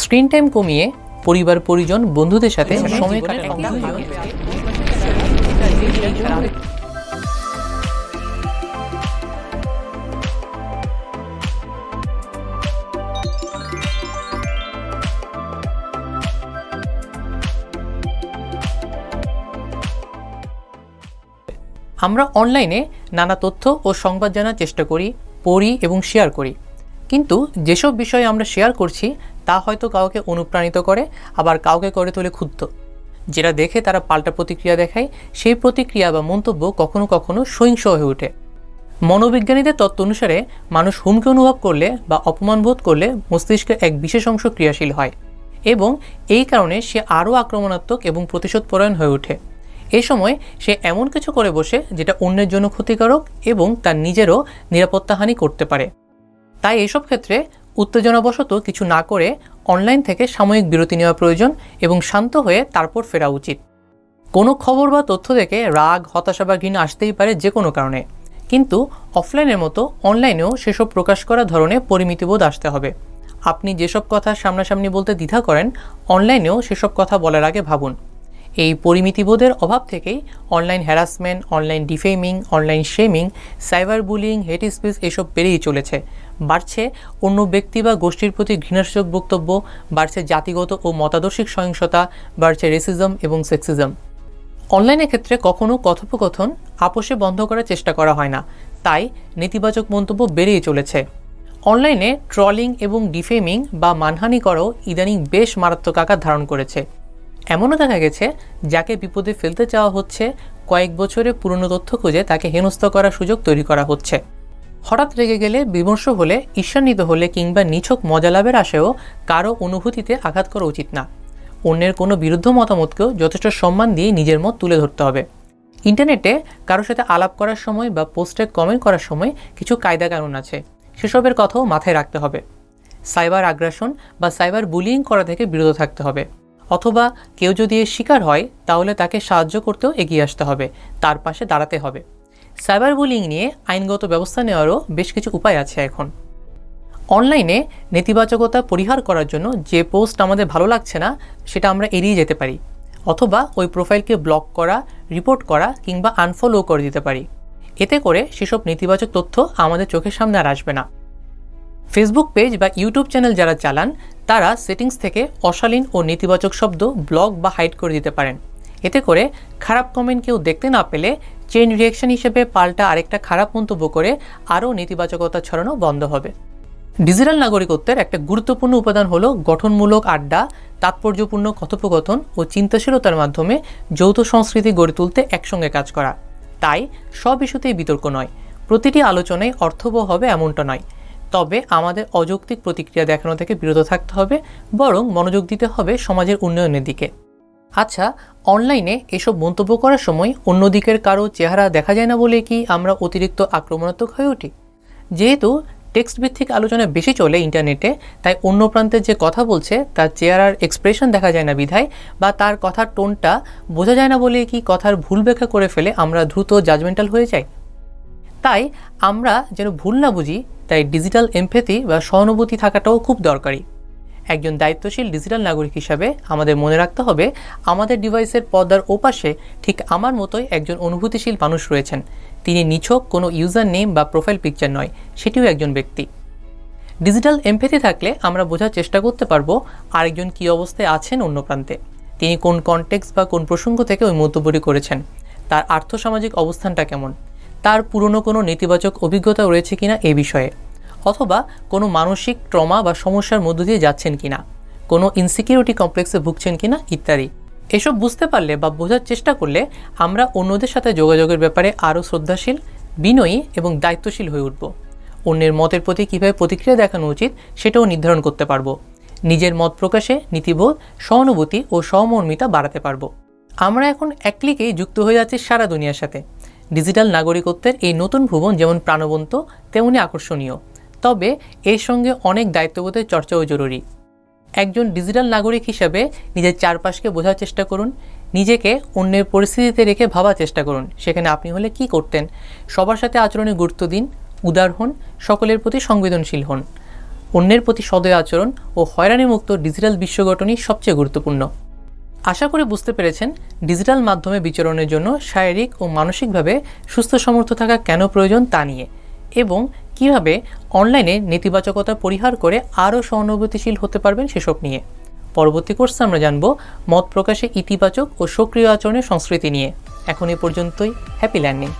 Screen time কমিয়ে পরিবার পরিজন বন্ধুদের সাথে সময় কাটানো। আমরা অনলাইনে নানা তথ্য ও সংবাদ জানার চেষ্টা করি পড়ি এবং শেয়ার করি। কিন্তু যেসব বিষয় আমরা শেয়ার করছি, তা হয়তো কাউকে অনুপ্রাণিত করে, আবার কাউকে করে তোলে ক্ষুব্ধ। যেটা দেখে তারা পাল্টা প্রতিক্রিয়া দেখায়, সেই প্রতিক্রিয়া বা মন্তব্য কখনো কখনো সহিংস হয়ে ওঠে। মনোবিজ্ঞানীদের তত্ত্ব অনুসারে, মানুষ হুমকি অনুভব করলে বা অপমান বোধ করলে মস্তিষ্কের এক বিশেষ অংশ ক্রিয়াশীল হয় এবং এই কারণে সে আরও আক্রমণাত্মক এবং প্রতিশোধপরায়ণ হয়ে ওঠে। এ সময় সে এমন কিছু করে বসে, যেটা অন্যের জন্য ক্ষতিকারক এবং তার নিজেরও নিরাপত্তাহানি করতে পারে। তাই এসব ক্ষেত্রে উত্তেজনাবশত কিছু না করে অনলাইন থেকে সাময়িক বিরতি নেওয়া প্রয়োজন এবং শান্ত হয়ে তারপর ফেরা উচিত। কোনো খবর বা তথ্য থেকে রাগ, হতাশা বা ঘৃণা আসতেই পারে যে কোনো কারণে। কিন্তু অফলাইনের মতো অনলাইনেও সেসব প্রকাশ করা ধরনের পরিমিতিবোধ আসতে হবে। আপনি যেসব কথা সামনাসামনি বলতে দ্বিধা করেন, অনলাইনেও সেসব কথা বলার আগে ভাবুন। এই পরিমিতিবোধের অভাব থেকেই online harassment online defaming online shaming cyber bullying hate speech এসব বেড়েই চলেছে। বাড়ছে অন্য ব্যক্তি বা গোষ্ঠীর প্রতি ঘৃণাসূচক বক্তব্য, বাড়ছে জাতিগত ও মতাদর্শিক সহিংসতা, বাড়ছে রেসিজম এবং সেক্সিজম অনলাইনের ক্ষেত্রে কখনও কথোপকথন আপোষে বন্ধ করার চেষ্টা করা হয় না। তাই নেতিবাচক মন্তব্য বেড়েই চলেছে। অনলাইনে ট্রলিং এবং ডিফেমিং বা মানহানি করাও ইদানিং বেশ মারাত্মক আকার ধারণ করেছে। এমনও দেখা গেছে, যাকে বিপদে ফেলতে চাওয়া হচ্ছে, কয়েক বছরে পুরনো তথ্য খুঁজে তাকে হেনস্থ করার সুযোগ তৈরি করা হচ্ছে। হঠাৎ রেগে গেলে বিমর্ষ হলে, ঈর্ষান্বিত হলে কিংবা নিছক মজা লাভের আশায়ও কারও অনুভূতিতে আঘাত করা উচিত না। অন্যের কোনো বিরুদ্ধ মতামতকেও যথেষ্ট সম্মান দিয়ে নিজের মত তুলে ধরতে হবে। ইন্টারনেটে কারোর সাথে আলাপ করার সময় বা পোস্টে কমেন্ট করার সময় কিছু কায়দা কানুন আছে। সেসবের কথাও মাথায় রাখতে হবে। সাইবার আগ্রাসন বা সাইবার বুলিং করা থেকে বিরত থাকতে হবে। অথবা কেউ যদি এর শিকার হয়, তাহলে তাকে সাহায্য করতেও এগিয়ে আসতে হবে, তার পাশে দাঁড়াতে হবে। সাইবার বুলিং নিয়ে আইনগত ব্যবস্থা নেওয়ারও বেশ কিছু উপায় আছে এখন। অনলাইনে নেতিবাচকতা পরিহার করার জন্য যে পোস্ট আমাদের ভালো লাগছে না, সেটা আমরা এড়িয়ে যেতে পারি। অথবা ওই প্রোফাইলকে ব্লক করা, রিপোর্ট করা কিংবা আনফলো করে দিতে পারি। এতে করে সেসব নেতিবাচক তথ্য আমাদের চোখের সামনে আর আসবে না। ফেসবুক পেজ বা ইউটিউব চ্যানেল যারা চালান, তারা সেটিংস থেকে অশালীন ও নেতিবাচক শব্দ ব্লক বা হাইড করে দিতে পারেন। এতে করে খারাপ কমেন্ট কেউ দেখতে না পেলে চেইন রিয়াকশন হিসেবে পাল্টা আরেকটা খারাপ মন্তব্য করে আরও নেতিবাচকতা ছড়ানো বন্ধ হবে। ডিজিটাল নাগরিকত্বের একটা গুরুত্বপূর্ণ উপাদান হলো গঠনমূলক আড্ডা, তাৎপর্যপূর্ণ কথোপকথন ও চিন্তাশীলতার মাধ্যমে যৌথ সংস্কৃতি গড়ে তুলতে একসঙ্গে কাজ করা। তাই সব ইস্যুতেই বিতর্ক নয়, প্রতিটি আলোচনায় অর্থবহ হবে এমনটা নয়। তবে আমাদের অযৌক্তিক প্রতিক্রিয়া দেখানো থেকে বিরত থাকতে হবে, বরং মনোযোগ দিতে হবে সমাজের উন্নয়নের দিকে। আচ্ছা অনলাইনে এসব মন্তব্য করার সময় অন্য দিকের কারও চেহারা দেখা যায় না বলে কি আমরা অতিরিক্ত আক্রমণাত্মক হয়ে উঠি? যেহেতু টেক্সট ভিত্তিক আলোচনা বেশি চলে ইন্টারনেটে, তাই অন্য প্রান্তে যে কথা বলছে, তার চেহারার এক্সপ্রেশন দেখা যায় না বিধায়, বা তার কথার টোনটা বোঝা যায় না বলে কি কথার ভুল ব্যাখ্যা করে ফেলে আমরা দ্রুত জাজমেন্টাল হয়ে যাই? তাই আমরা যেন ভুল না বুঝি তাই ডিজিটাল এমফেথি বা সহানুভূতি থাকাটাও খুব দরকারি। একজন দায়িত্বশীল ডিজিটাল নাগরিক হিসাবে আমাদের মনে রাখতে হবে, আমাদের ডিভাইসের পর্দার ওপাশে ঠিক আমার মতোই একজন অনুভূতিশীল মানুষ রয়েছেন। তিনি নিছক কোনো ইউজার নেম বা প্রোফাইল পিকচার নয়, সেটিও একজন ব্যক্তি। ডিজিটাল এমফেথি থাকলে আমরা বোঝার চেষ্টা করতে পারব আরেকজন কী অবস্থায় আছেন অন্য প্রান্তে। তিনি কোন কনটেক্স বা কোন প্রসঙ্গ থেকে ওই মন্তব্যটি করেছেন, তার আর্থসামাজিক অবস্থানটা কেমন। তার পুরনো কোনো নেতিবাচক অভিজ্ঞতা রয়েছে কিনা এ বিষয়ে? অথবা কোনো মানসিক ট্রমা বা সমস্যার মধ্য দিয়ে যাচ্ছেন কিনা? কোনো ইনসিকিউরিটি কমপ্লেক্সে ভুগছেন কিনা? ইত্যাদি। এসব বুঝতে পারলে বা বোঝার চেষ্টা করলে আমরা অন্যদের সাথে যোগাযোগের ব্যাপারে আরও শ্রদ্ধাশীল, বিনয়ী এবং দায়িত্বশীল হয়ে উঠব। অন্যের মতের প্রতি কীভাবে প্রতিক্রিয়া দেখানো উচিত সেটাও নির্ধারণ করতে পারব। নিজের মত প্রকাশে নীতিবোধ, সহানুভূতি ও সহমর্মিতা বাড়াতে পারব। আমরা এখন এক ক্লিকেই যুক্ত হয়ে যাচ্ছি সারা দুনিয়ার সাথে। ডিজিটাল নাগরিকত্বের এই নতুন ভুবন যেমন প্রাণবন্ত, তেমনি আকর্ষণীয়। তবে এর সঙ্গে অনেক দায়িত্ববোধের চর্চাও জরুরি। একজন ডিজিটাল নাগরিক হিসাবে নিজের চারপাশকে বোঝার চেষ্টা করুন, নিজেকে অন্যের পরিস্থিতিতে রেখে ভাবার চেষ্টা করুন, সেখানে আপনি হলে কি করতেন, সবার সাথে আচরণে গুরুত্ব দিন, উদার হন, সকলের প্রতি সংবেদনশীল হন। অন্যের প্রতি সদয় আচরণ ও হয়রানিমুক্ত ডিজিটাল বিশ্ব গঠনই সবচেয়ে গুরুত্বপূর্ণ। আশা করে বুঝতে পেরেছেন, ডিজিটাল মাধ্যমে বিচরণের জন্য শারীরিক ও মানসিকভাবে সুস্থ সমর্থ থাকা কেন প্রয়োজন তা নিয়ে এবং কীভাবে অনলাইনে নেতিবাচকতা পরিহার করে আরও সহানুভূতিশীল হতে পারবেন সেসব নিয়ে। পরবর্তী কোর্সে আমরা জানব মত প্রকাশে ইতিবাচক ও সক্রিয় আচরণের সংস্কৃতি নিয়ে। এখন এ পর্যন্তই হ্যাপি ল্যান্ডিং